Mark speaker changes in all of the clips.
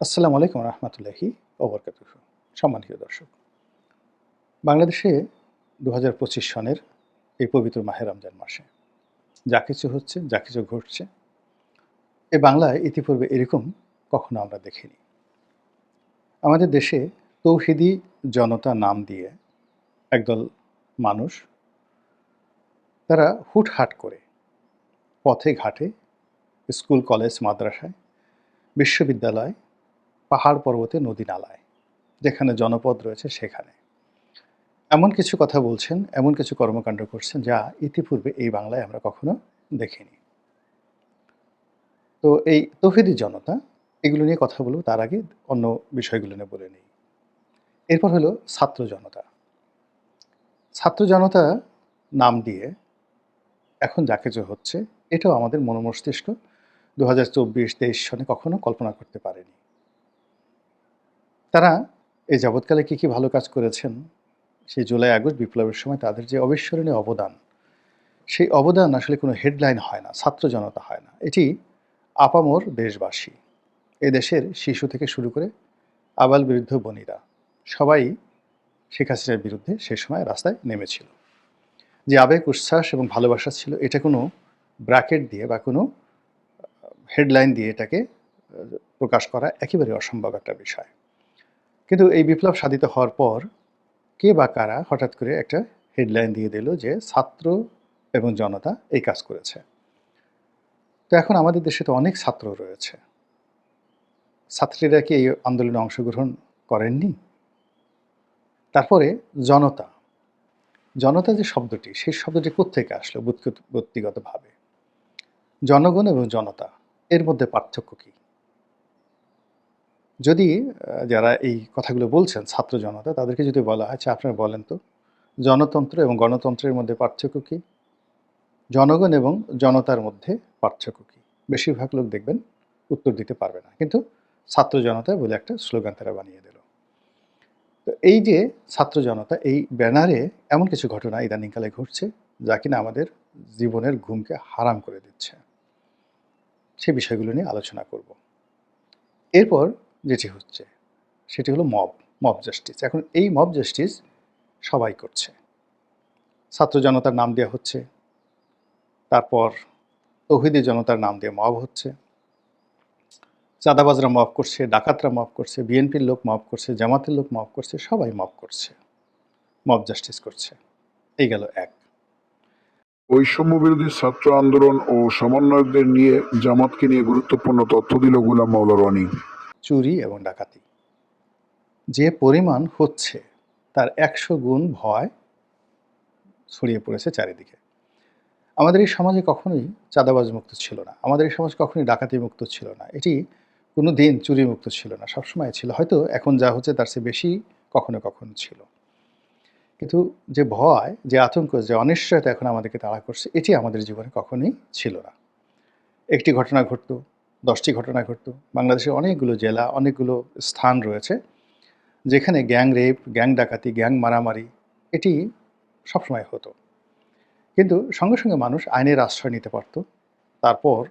Speaker 1: আসসালামু আলাইকুম রহমতুল্লাহি ওবরকাত সম্মানিত দর্শক, বাংলাদেশে দু হাজার পঁচিশ সনের এই পবিত্র মাহে রমজান মাসে যা কিছু হচ্ছে, যা কিছু ঘটছে, এ বাংলায় ইতিপূর্বে এরকম কখনো আমরা দেখিনি। আমাদের দেশে তৌহিদি জনতা নাম দিয়ে একদল মানুষ, তারা হুটহাট করে পথে ঘাটে স্কুল, কলেজ, মাদ্রাসায়, বিশ্ববিদ্যালয় পাহাড় পর্বতে নদী নালায়, যেখানে জনপদ রয়েছে সেখানে। এমন কিছু কথা বলছেন, এমন কিছু কর্মকাণ্ড করছেন যা ইতিপূর্বে এই বাংলায় আমরা কখনো দেখিনি। তো এই তৌহিদি জনতা, এগুলো নিয়ে কথা বলব, তার আগে অন্য বিষয়গুলো নিয়ে বলে নিই। এরপর হলো ছাত্র জনতা। ছাত্র জনতা নাম দিয়ে এখন যা কিছু হচ্ছে, এটাও আমাদের মনোমস্তিষ্ক দু হাজার চব্বিশ তেইশ সনে কখনো কল্পনা করতে পারেনি। তারা এই যাবৎকালে কী কী ভালো কাজ করেছেন? সেই জুলাই আগস্ট বিপ্লবের সময় তাদের যে অবিস্মরণীয় অবদান, সেই অবদান আসলে কোনো হেডলাইন হয় না, ছাত্র জনতা হয় না। এটি আপামর দেশবাসী, এ দেশের শিশু থেকে শুরু করে আবাল বিরুদ্ধ বনিরা সবাই শেখ হাসিনার বিরুদ্ধে সে সময় রাস্তায় নেমেছিল। যে আবেগ, উচ্ছ্বাস এবং ভালোবাসা ছিল, এটা কোনো ব্র্যাকেট দিয়ে বা কোনো হেডলাইন দিয়ে এটাকে প্রকাশ করা একেবারে অসম্ভব একটা বিষয়। কিন্তু এই বিপ্লব সাধিত হওয়ার পর কে বা কারা হঠাৎ করে একটা হেডলাইন দিয়ে দিল যে ছাত্র এবং জনতা এই কাজ করেছে। তো এখন আমাদের দেশে তো অনেক ছাত্র রয়েছে। ছাত্রীরা কি এই আন্দোলনে অংশগ্রহণ করেননি? তারপরে জনতা। জনতা যে শব্দটি, সেই শব্দটি কোথেকে আসলো ব্যক্তিগতভাবে জনগণ এবং জনতা, এর মধ্যে পার্থক্য কী? যদি যারা এই কথাগুলো বলছেন ছাত্র জনতা, তাদেরকে যদি বলা হয় আচ্ছা আপনারা বলেন তো, জনতন্ত্র এবং গণতন্ত্রের মধ্যে পার্থক্য কী? জনগণ এবং জনতার মধ্যে পার্থক্য কী? বেশিরভাগ লোক দেখবেন উত্তর দিতে পারবে না। কিন্তু ছাত্র জনতা বলে একটা স্লোগান তারা বানিয়ে দিল। তো এই যে ছাত্র জনতা, এই ব্যানারে এমন কিছু ঘটনা ইদানিংকালে ঘটছে, যা কিনা আমাদের জীবনের ঘুমকে হারাম করে দিচ্ছে। সে বিষয়গুলো নিয়ে আলোচনা করব। এরপর যেটি হচ্ছে, সেটি হলো মব মব জাস্টিস এখন এই মব জাস্টিস সবাই করছে। ছাত্র জনতার নাম দেওয়া হচ্ছে, তারপর তৌহিদি জনতার নাম দিয়ে মব হচ্ছে। চাঁদাবাজরা মব করছে, ডাকাতরা মব করছে, বিএনপির লোক মব করছে, জামাতের লোক মব করছে, সবাই মব করছে মব জাস্টিস করছে। এই গেল এক।
Speaker 2: বৈষম্য বিরোধী ছাত্র আন্দোলন ও সমন্বয়কদের নিয়ে জামাতকে নিয়ে গুরুত্বপূর্ণ তথ্য দিল গোলাম মাওলা রনি।
Speaker 1: চুরি এবং ডাকাতি। যে পরিমাণ হচ্ছে, তার একশো গুণ ভয় ছড়িয়ে পড়েছে চারিদিকে। আমাদের এই সমাজে কখনোই চাঁদাবাজ মুক্ত ছিল না। আমাদের এই সমাজ কখনোই ডাকাতি মুক্ত ছিল না। এটি কোনো দিন চুরি মুক্ত ছিল না, সবসময় ছিল। হয়তো এখন যা হচ্ছে, তার চেয়ে বেশি কখনো কখনো ছিল। কিন্তু যে ভয়, যে আতঙ্ক, যে অনিশ্চয়তা এখন আমাদেরকে তাড়া করছে, এটি আমাদের জীবনে কখনোই ছিল না। একটি ঘটনা ঘটতো দশটি ঘটনা ঘটত। বাংলাদেশের অনেকগুলো জেলা, অনেকগুলো স্থান রয়েছে, যেখানে গ্যাং রেপ, গ্যাং ডাকাতি, গ্যাং মারামারি, এটি সবসময় হতো। কিন্তু সঙ্গে সঙ্গে মানুষ আইনের আশ্রয় নিতে পারত। তারপর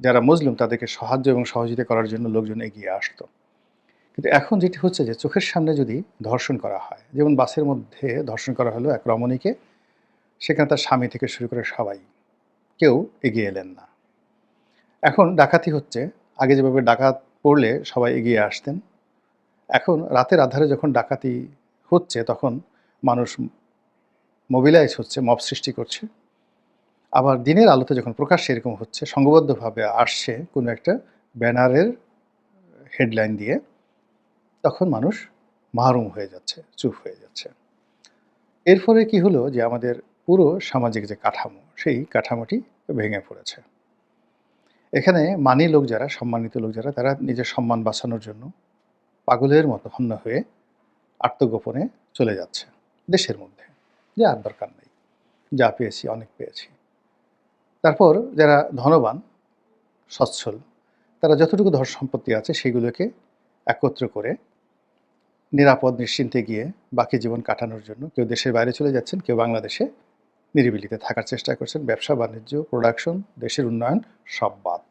Speaker 1: যারা মুসলিম, তাদেরকে সাহায্য এবং সহযোগিতা করার জন্য লোকজন এগিয়ে আসতো। কিন্তু এখন যেটি হচ্ছে যে, চোখের সামনে যদি ধর্ষণ করা হয়, যেমন বাসের মধ্যে ধর্ষণ করা হলো এক রমণীকে, সেখানে তার স্বামী থেকে শুরু করে সবাই, কেউ এগিয়ে এলেন না। এখন ডাকাতি হচ্ছে। আগে যেভাবে ডাকাত পড়লে সবাই এগিয়ে আসতেন। এখন রাতের আধারে যখন ডাকাতি হচ্ছে, তখন মানুষ মোবিলাইজ হচ্ছে মব সৃষ্টি করছে। আবার দিনের আলোতে যখন প্রকাশ্যে এরকম হচ্ছে, সংঘবদ্ধভাবে আসছে কোনো একটা ব্যানারের হেডলাইন দিয়ে, তখন মানুষ মাহরুম হয়ে যাচ্ছে, চুপ হয়ে যাচ্ছে। এর ফলে কি হলো যে আমাদের পুরো সামাজিক যে কাঠামো, সেই কাঠামোটি ভেঙে পড়েছে। এখানে মানি লোক যারা, সম্মানিত লোক যারা, তারা নিজের সম্মান বাঁচানোর জন্য পাগলের মতো হন্য হয়ে আত্মগোপনে চলে যাচ্ছে দেশের মধ্যে। যে আর দরকার নেই। যা পেয়েছি, অনেক পেয়েছি। তারপর যারা ধনবান, সচ্ছল, তারা যতটুকু ধর সম্পত্তি আছে, সেগুলোকে একত্র করে নিরাপদ নিশ্চিন্তে গিয়ে বাকি জীবন কাটানোর জন্য, কেউ দেশের বাইরে চলে যাচ্ছেন, কেউ বাংলাদেশে নিরিবিলিতে থাকার চেষ্টা করছেন ব্যবসা, বাণিজ্য প্রোডাকশন দেশের উন্নয়ন সব বাদ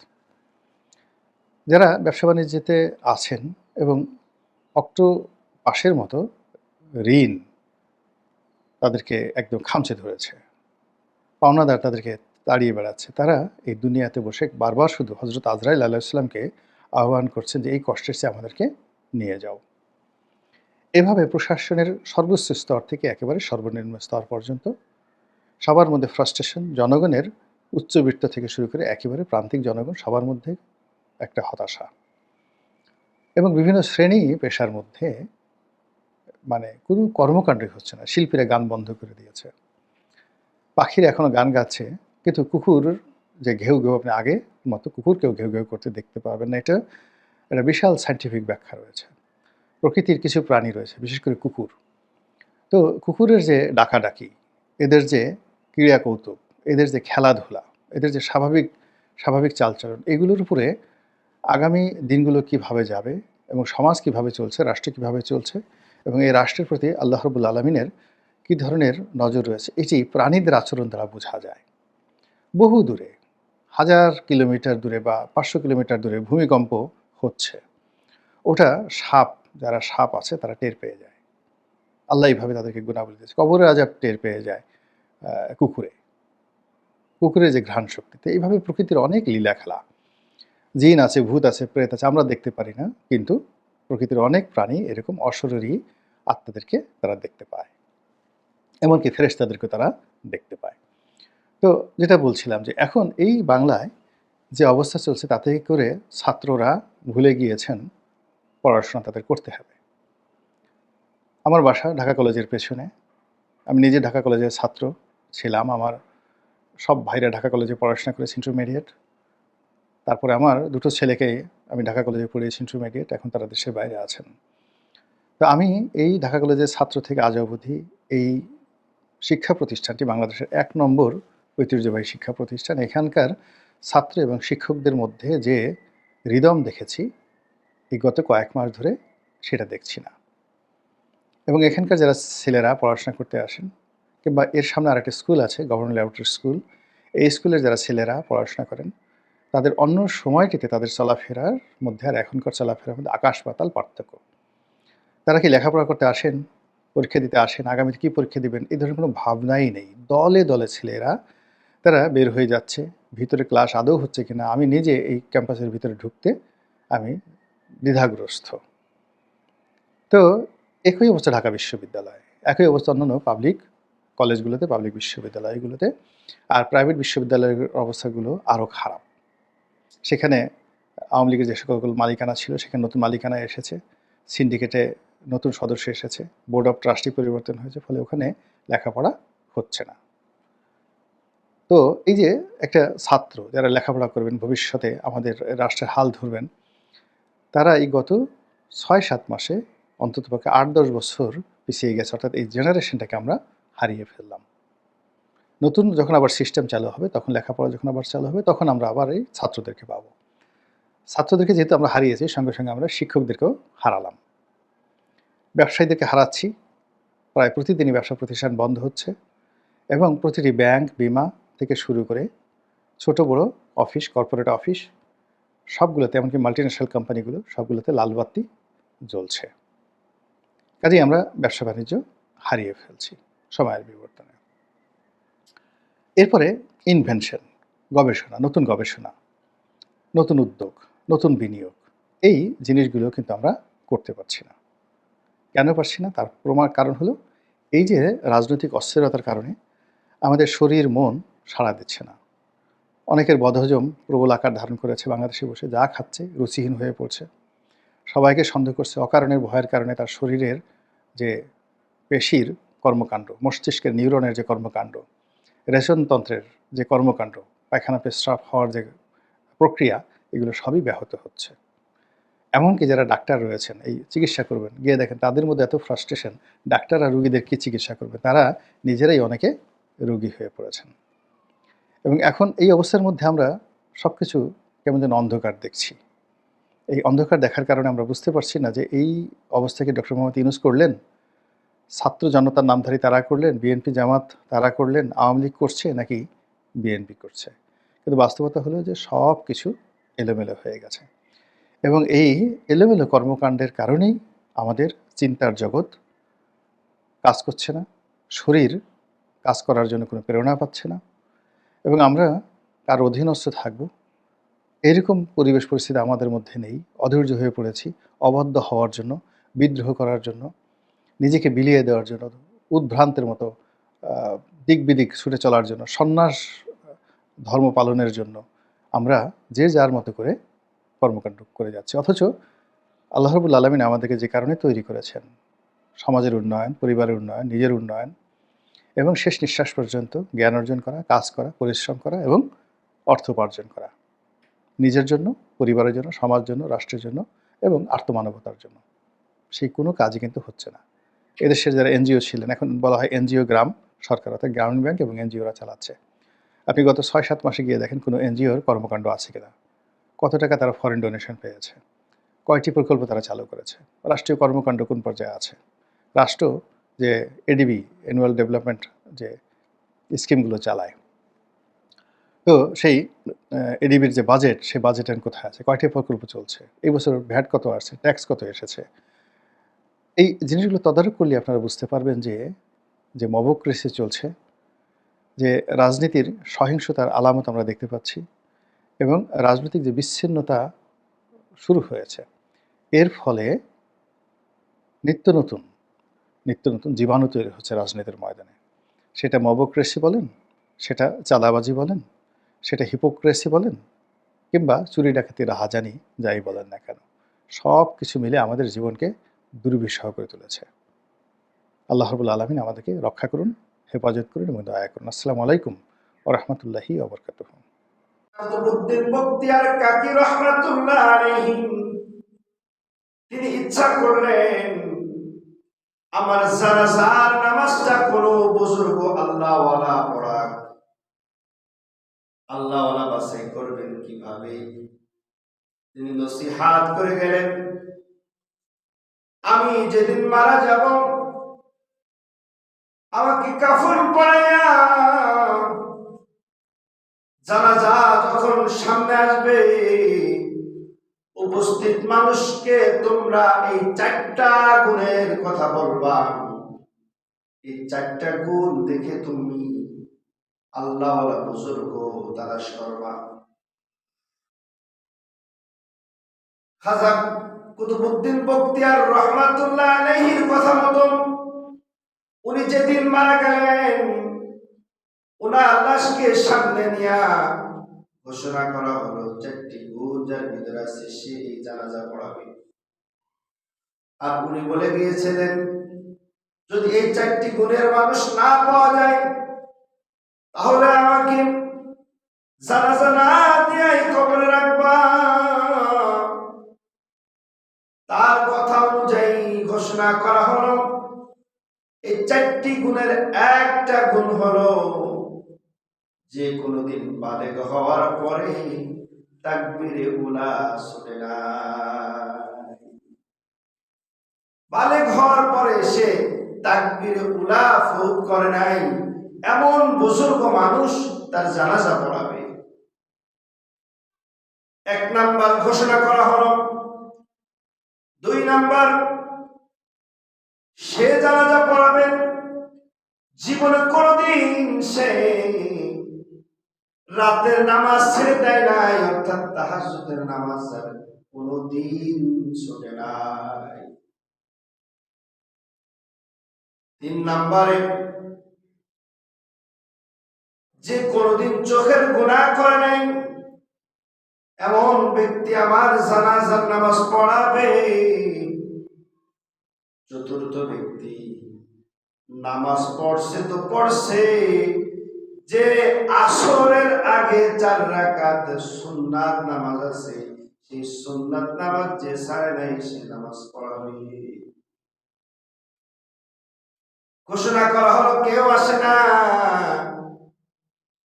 Speaker 1: যারা ব্যবসা, বাণিজ্যতে আছেন এবং অক্টো পাশের মতো ঋণ তাদেরকে একদম খামচে ধরেছে, পাওনাদার তাদেরকে তাড়িয়ে বেড়াচ্ছে, তারা এই দুনিয়াতে বসে বারবার শুধু হজরত আজরাইল আল্লাহ ইসলামকে আহ্বান করছেন যে, এই কষ্টের চেয়ে আমাদেরকে নিয়ে যাও। এভাবে প্রশাসনের সর্বোচ্চ স্তর থেকে একেবারে সর্বনিম্ন স্তর পর্যন্ত সবার মধ্যে ফ্রাস্ট্রেশন জনগণের উচ্চবিত্ত থেকে শুরু করে একেবারে প্রান্তিক জনগণ সবার মধ্যে একটা হতাশা। এবং বিভিন্ন শ্রেণি পেশার মধ্যে মানে কোনো কর্মকাণ্ডই হচ্ছে না, শিল্পীরা গান বন্ধ করে দিয়েছে। পাখিরা এখনও গান গাচ্ছে, কিন্তু কুকুর যে ঘেউ ঘেউ, আপনি আগে মতো কুকুরকেও ঘেউ ঘেউ করতে দেখতে পাবেন না। এটা একটা বিশাল সাইন্টিফিক ব্যাখ্যা রয়েছে। প্রকৃতির কিছু প্রাণী রয়েছে, বিশেষ করে কুকুর। তো কুকুরের যে ডাকাডাকি, এদের যে ক্রীড়া কৌতুক এদের যে খেলাধুলা, এদের যে স্বাভাবিক স্বাভাবিক চালচলন, এগুলোর উপরে আগামী দিনগুলো কীভাবে যাবে এবং সমাজ কীভাবে চলছে, রাষ্ট্র কীভাবে চলছে এবং এই রাষ্ট্রের প্রতি আল্লাহ রবুল আলমিনের কী ধরনের নজর রয়েছে এটি প্রাণীদের আচরণ দ্বারা বোঝা যায়। বহু দূরে, হাজার কিলোমিটার দূরে বা পাঁচশো কিলোমিটার দূরে ভূমিকম্প হচ্ছে। ওটা সাপ, যারা সাপ আছে তারা টের পেয়ে যায়। আল্লাহ এইভাবে তাদেরকে গুণাবলী দিয়েছে। কবরের আজাব টের পেয়ে যায়। কুকুরে। কুকুরের যে ঘ্রাণ শক্তিতে এইভাবে প্রকৃতির অনেক লীলা খেলা। জিন আছে, ভূত আছে, প্রেত আছে, আমরা দেখতে পারি না, কিন্তু প্রকৃতির অনেক প্রাণী এরকম অশরীরী আত্মাদেরকে তারা দেখতে পায়। এমনকি ফেরেশতাদেরকে তারা দেখতে পায়। তো যেটা বলছিলাম যে এখন এই বাংলায় যে অবস্থা চলছে, তাতে করে ছাত্ররা ভুলে গিয়েছেন পড়াশোনা তাদের করতে হবে। আমার বাসা ঢাকা কলেজের পেছনে। আমি নিজে ঢাকা কলেজের ছাত্র। ছিলাম আমার সব ভাইরা ঢাকা কলেজে পড়াশোনা করেছে ইন্টারমিডিয়েট তারপরে আমার দুটো ছেলেকে আমি ঢাকা কলেজে পড়িয়েছি ইন্টারমিডিয়েট এখন তারা দেশের বাইরে আছেন। তো আমি এই ঢাকা কলেজের ছাত্র থেকে আজ অবধি এই শিক্ষা প্রতিষ্ঠানটি বাংলাদেশের এক নম্বর ঐতিহ্যবাহী শিক্ষা প্রতিষ্ঠান। এখানকার ছাত্র এবং শিক্ষকদের মধ্যে যে হৃদম দেখেছি, এই গত কয়েক মাস ধরে সেটা দেখছি না। এবং এখানকার যারা ছেলেরা পড়াশোনা করতে আসেন কিংবা এর সামনে আরেকটা স্কুল আছে গভর্নমেন্ট ল্যাবরেটরি স্কুল এই স্কুলের যারা ছেলেরা পড়াশোনা করেন, তাদের অন্য সময়টিতে তাদের চলাফেরার মধ্যে আর এখনকার চলাফেরার মধ্যে আকাশ পাতাল পার্থক্য। তারা কি লেখাপড়া করতে আসেন, পরীক্ষা দিতে আসেন, আগামীতে কী পরীক্ষা দিবেন এই ধরনের কোনো ভাবনাই নেই। দলে দলে ছেলেরা, তারা বের হয়ে যাচ্ছে, ভিতরে ক্লাস আদৌ হচ্ছে কিনা, আমি নিজে এই ক্যাম্পাসের ভিতরে ঢুকতে আমি দ্বিধাগ্রস্ত। তো একই অবস্থা ঢাকা বিশ্ববিদ্যালয়, একই অবস্থা অন্যান্য পাবলিক কলেজগুলোতে পাবলিক বিশ্ববিদ্যালয়গুলোতে, আর প্রাইভেট বিশ্ববিদ্যালয়ের অবস্থাগুলো আরও খারাপ। সেখানে আওয়ামী লীগের যে সকলগুলো মালিকানা ছিল, সেখানে নতুন মালিকানা এসেছে সিন্ডিকেটে নতুন সদস্য এসেছে বোর্ড অফ ট্রাস্টি পরিবর্তন হয়েছে, ফলে ওখানে লেখাপড়া হচ্ছে না। তো এই যে একটা ছাত্র যারা লেখাপড়া করবেন, ভবিষ্যতে আমাদের রাষ্ট্রের হাল ধরবেন, তারা এই গত ছয় সাত মাসে অন্ততপক্ষে আট দশ বছর পিছিয়ে গেছে। অর্থাৎ এই জেনারেশনটাকে আমরা হারিয়ে ফেললাম। নতুন যখন আবার সিস্টেম চালু হবে, তখন লেখাপড়া যখন আবার চালু হবে, তখন আমরা আবার এই ছাত্রদেরকে পাবো। ছাত্রদেরকে যেহেতু আমরা হারিয়েছি, সঙ্গে সঙ্গে আমরা শিক্ষকদেরকেও হারালাম। ব্যবসায়ীদেরকে হারাচ্ছি। প্রায় প্রতিদিনই ব্যবসা প্রতিষ্ঠান বন্ধ হচ্ছে এবং প্রতিটি ব্যাংক বিমা থেকে শুরু করে ছোট, বড় অফিস, কর্পোরেট অফিস, সবগুলোতে, এমনকি মাল্টিন্যাশনাল কোম্পানিগুলো সবগুলোতে লালবাতি জ্বলছে। কাজেই আমরা ব্যবসা বাণিজ্য হারিয়ে ফেলছি। সময়ের বিবর্তনে। এরপরে ইনভেনশন গবেষণা, নতুন গবেষণা, নতুন উদ্যোগ, নতুন বিনিয়োগ, এই জিনিসগুলো কিন্তু আমরা করতে পারছি না। কেন পারছি না? তার প্রমাণ কারণ হলো এই যে রাজনৈতিক অস্থিরতার কারণে আমাদের শরীর, মন সাড়া দিচ্ছে না। অনেকের বদহজম প্রবল আকার ধারণ করেছে, বাংলাদেশে বসে যা খাচ্ছে রুচিহীন হয়ে পড়ছে। সবাইকে সন্দেহ করছে অকারণের ভয়ের কারণে তার শরীরের যে পেশির কর্মকাণ্ড, মস্তিষ্কের নিউরনের যে কর্মকাণ্ড রেশনতন্ত্রের যে কর্মকাণ্ড পায়খানা পেস্রাব হওয়ার যে প্রক্রিয়া, এগুলো সবই ব্যাহত হচ্ছে। এমনকি যারা ডাক্তার রয়েছেন, এই চিকিৎসা করবেন, গিয়ে দেখেন তাদের মধ্যে এত ফ্রাস্ট্রেশন, ডাক্তার আর রুগীদের কী চিকিৎসা করবে? তারা নিজেরাই অনেকে রোগী হয়ে পড়েছেন। এবং এখন এই অবস্থার মধ্যে আমরা সব কিছু কেমন যেন অন্ধকার দেখছি। এই অন্ধকার দেখার কারণে আমরা বুঝতে পারছি না যে এই অবস্থাকে ডক্টর মোহাম্মদ ইউনুস করলেন? ছাত্র জনতার নামধারী তারা করলেন, বিএনপি জামাত তারা করলেন, আওয়ামী লীগ করছে নাকি বিএনপি করছে? কিন্তু বাস্তবতা হলো যে সব কিছু এলোমেলো হয়ে গেছে। এবং এই এলোমেলো কর্মকাণ্ডের কারণেই আমাদের চিন্তার জগৎ কাজ করছে না, শরীর কাজ করার জন্য কোনো প্রেরণা পাচ্ছে না, এবং আমরা কার অধীনস্থ থাকব। এরকম পরিবেশ পরিস্থিতি আমাদের মধ্যে নেই, অধৈর্য হয়ে পড়েছি, অবাধ্য হওয়ার জন্য, বিদ্রোহ করার জন্য নিজেকে বিলিয়ে দেওয়ার জন্য, উদ্ভ্রান্তের মতো দিক বিদিক ছুটে চলার জন্য, সন্ন্যাস ধর্ম পালনের জন্য আমরা যে যার মতো করে কর্মকাণ্ড করে যাচ্ছি। অথচ আল্লাহ রবুল আলমিন আমাদেরকে যে কারণে তৈরি করেছেন, সমাজের উন্নয়ন, পরিবারের উন্নয়ন, নিজের উন্নয়ন এবং শেষ নিঃশ্বাস পর্যন্ত জ্ঞান অর্জন করা, কাজ করা, পরিশ্রম করা এবং অর্থ উপার্জন করা। নিজের জন্য, পরিবারের জন্য, সমাজের জন্য, রাষ্ট্রের জন্য এবং আত্মমানবতার জন্য। সেই কোনো কাজই কিন্তু হচ্ছে না। এদেশের যারা এনজিও ছিলেন, এখন বলা হয় এনজিও গ্রাম সরকার, অর্থাৎ গ্রামীণ ব্যাংক এবং এনজিওরা চালাচ্ছে। আপনি গত ছয় সাত মাসে গিয়ে দেখেন কোনো এনজিওর কর্মকাণ্ড আছে কিনা? কত টাকা তারা ফরেন ডোনেশন পেয়েছে? কয়টি প্রকল্প তারা চালু করেছে? রাষ্ট্রীয় কর্মকাণ্ড কোন পর্যায়ে আছে? রাষ্ট্র যে এডিবি অ্যানুয়াল ডেভেলপমেন্ট যে স্কিমগুলো চালায়। তো সেই এডিবির যে বাজেট সেই বাজেট কোথায় আছে? কয়টি প্রকল্প চলছে? এই বছর ভ্যাট কত আসছে? ট্যাক্স কত এসেছে? এই জিনিসগুলো তদারক করলে আপনারা বুঝতে পারবেন যে যে মবক্রেসি চলছে, যে রাজনীতির সহিংসতার আলামত আমরা দেখতে পাচ্ছি এবং রাজনৈতিক যে বিচ্ছিন্নতা শুরু হয়েছে। এর ফলে নিত্য নতুন নিত্য নতুন জীবাণু তৈরি হচ্ছে রাজনীতির ময়দানে। সেটা মবক্রেসি বলেন, সেটা চাঁদাবাজি বলেন, সেটা হিপোক্রেসি বলেন, কিংবা চুরি ডাকাতি রাহাজানি যাই বলেন না কেন সব কিছু মিলে আমাদের জীবনকে দুর্বিষহ করে তুলেছে। আল্লাহ রবুল আলমিন আমাদেরকে রক্ষা করুন, হেফাজত করুন এবং দয়া করুন। আসসালামু আলাইকুম ও রহমতুল্লাহি
Speaker 3: আলাইহি তিনি ইচ্ছা করলেন, আমার জানাজার নামাজটা কোন বুজুর্গ আল্লাহওয়ালা বাছাই করবেন কীভাবে? তিনি নসিহাত করে গেলেন। আমি যেদিন মারা যাব, আমাকে কাফন পড়াইয়া জানাজা যখন সামনে আসবে, উপস্থিত মানুষকে তোমরা এই চারটা গুণের কথা বলবা। এই চারটা গুণ দেখে তুমি আল্লাহ বুজুর্গ তালাশ করবা। খাজা কুতুবুদ্দিন বক্তিয়ার রহমাতুল্লাহ আলাইহির কথা মতো উনি যেদিন মারা গেলেন ওনার লাশকে সামনে নিয়া ঘোষণা করা হলো, চারটি গুণ ভিতরে আছে সে এই জানাজা পড়াবে। আর উনি বলে গিয়েছিলেন যদি এই চারটি গুণের মানুষ না পাওয়া যায়, তাহলে আমাকে জানাজা না দিয়ে কবরে ঘোষণা করা হলো, এই চারটি গুণের একটা গুণ হলো যে কোনোদিন বালেগ হওয়ার পরে তাকবিরে উলা শুনে না। বালেগ হওয়ার পরে সে তাকবিরে উলা ফৌত করে নাই, এমন বুজুর্গ মানুষ তার জানাজা পড়াবে। এক নাম্বার ঘোষণা করা হলো, দুই নাম্বার সে জানাজা পড়াবেন জীবনে কোনদিন সে রাতের নামাজ ছেড়ে দেয় নাই, অর্থাৎ তাহাজুদের নামাজ কোনদিন ছোটে নাই। তিন নাম্বারে, যে কোনদিন চোখের গুণা করে নাই, এমন ব্যক্তি আমার জানাজার নামাজ পড়াবে। চতুর্থ ব্যক্তি। নামাজ পড়ছে তো পড়ছে। যে আসরের আগে চার রাকাত সুন্নাত নামাজ আছে, সেই সুন্নাত নামাজ যে সারে নাই, সে নামাজ পড়াবে ঘোষণা করা হলো, কেউ আসে না।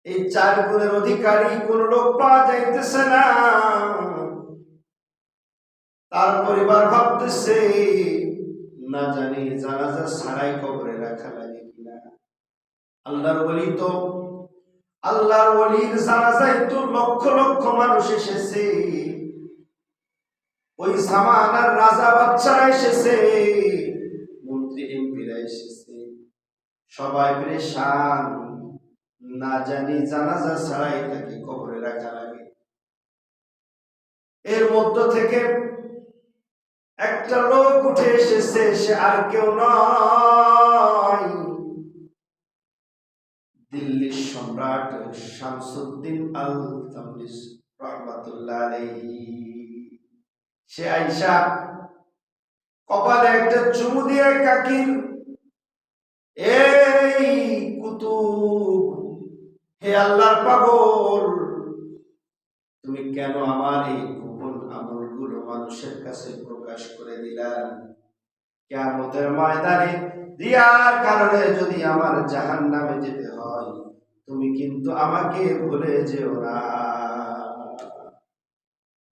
Speaker 3: এই চার গুণের অধিকারী কোন লোক পাওয়া যাইতেছে না। তার পরিবার ভাবতেছে না জানি, জানাজা ছাড়াই কবরে রাখা লাগে কিনা। আল্লাহর বলি তো, আল্লাহর ওলির জানাজায় তো লক্ষ লক্ষ মানুষ এসেছে। ওই সামানার রাজা বাচ্চারা এসেছে, মন্ত্রী এমপিরা এসেছে। সবাই পরেশান, না জানি জানাজা ছাড়াই তাকে কবরে রাখা লাগে। এর মধ্য থেকে একটা লোক উঠে এসেছে, সে আর কেউ নয়। দিল্লির সম্রাট শামসুদ্দিন আল তামলিস রহমাতুল্লাহ সে আইসা কপালে একটা চুমু দিয়ে কাকির, এই কুতুব, হে আল্লাহর পাগল, তুমি কেন আমার এই মানুষের কাছে প্রকাশ করে দিলাম। কেমতের ময়দানে রিয়ার কারণে যদি আমার জাহান নামে যেতে হয়, তুমি কিন্তু আমাকে ভুলে যেও না।